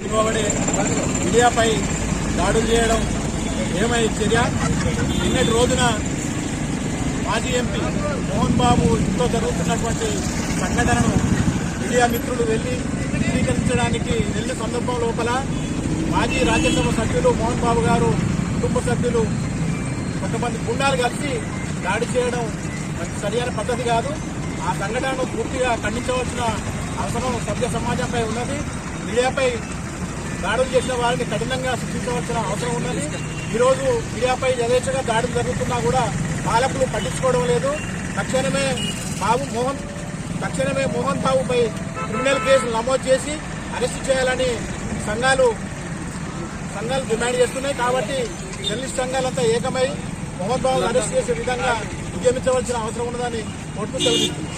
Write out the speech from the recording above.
మీడియాపై ఇండియాపై దాడులు చేయడం ఏమై చర్య? నిన్నటి రోజున మాజీ ఎంపీ మోహన్ బాబు ఇంట్లో జరుగుతున్నటువంటి సంఘటనను మీడియా మిత్రులు వెళ్ళి చిత్రీకరించడానికి వెళ్ళిన సందర్భం లోపల మాజీ రాజ్యసభ సభ్యులు మోహన్ బాబు గారు కుటుంబ సభ్యులు కొంతమంది గుండాలు కలిసి దాడి చేయడం మంచి సరియైన పద్ధతి కాదు. ఆ సంఘటనను పూర్తిగా ఖండించవలసిన అవసరం సభ్య సమాజంపై ఉన్నది. మీడియాపై దాడులు చేసిన వారిని కఠినంగా శిక్షించవలసిన అవసరం ఉన్నది. ఈరోజు మీడియాపై యథేచ్ఛగా దాడులు జరుగుతున్నా కూడా పాలకులు పట్టించుకోవడం లేదు. తక్షణమే బాబు మోహన్ తక్షణమే మోహన్ బాబుపై క్రిమినల్ కేసులు నమోదు చేసి అరెస్టు చేయాలని సంఘాలు సంఘాలు డిమాండ్ చేస్తున్నాయి. కాబట్టి జర్నలిస్ట్ సంఘాలంతా ఏకమై మోహన్ బాబు అరెస్ట్ చేసే విధంగా ఉద్యమించవలసిన అవసరం ఉన్నదని కోర్టు సెలవిస్తుంది